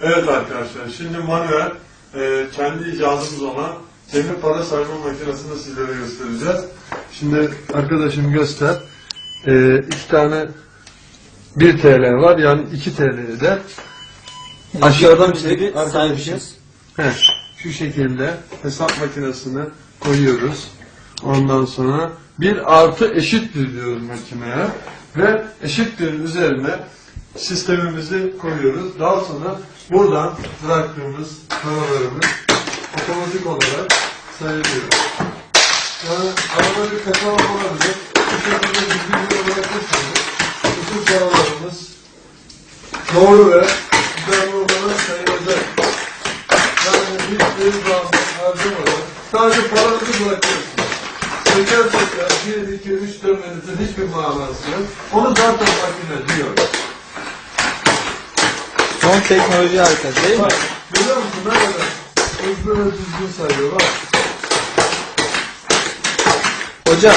Evet arkadaşlar, şimdi manuel, e, kendi icadımız olan demir para sayma makinesini sizlere göstereceğiz. Şimdi arkadaşım göster. E, iki tane 1 TL var, yani 2 TL'ye de Aşağıdan bir Arkadaşım. saymışız. He, şu şekilde hesap makinesine koyuyoruz. Ondan sonra bir artı eşittir diyoruz makineye ve eşittir üzerine sistemimizi koyuyoruz. Daha sonra buradan bıraktığımız paralarımız otomatik olarak sayılıyor. Yani arada bir kaçama olabilir. Bu şekilde düzgün bırakırsanız bütün paralarımız doğru ve düzenli olarak sayılacak. Yani hiçbir zaman harcamadan sadece paranızı bırakıyorsunuz. Teker teker 1, 2, 3 dönmenizin hiçbir manası yok. Onu zaten makine diyor. Son teknoloji harika değil mi? Bak, görüyor musun ne kadar hızlı ve düzgün sayıyor bak. Hocam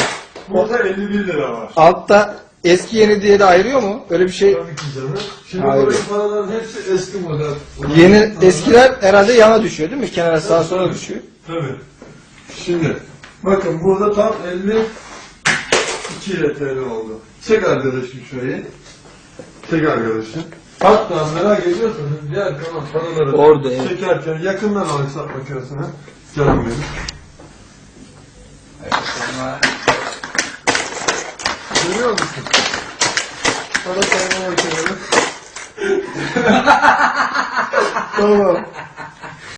Burada 51 lira var. altta eski yeni diye de ayırıyor mu? Öyle bir şey. Tabii ki canım. Şimdi Hayır. buradaki paraların hepsi eski model. Yeni eskiler herhalde yana düşüyor değil mi? Kenara sağa sola düşüyor. Tabii. Şimdi bakın burada tam 52 TL oldu. Çek arkadaşım şurayı. Çek arkadaşım. Hatta merak ediyorsanız diğer kalan paraları Orada, evet. çekerken yakından al hesap makinesine. Canım benim. Görüyor musun? Para sayma makinesi. tamam.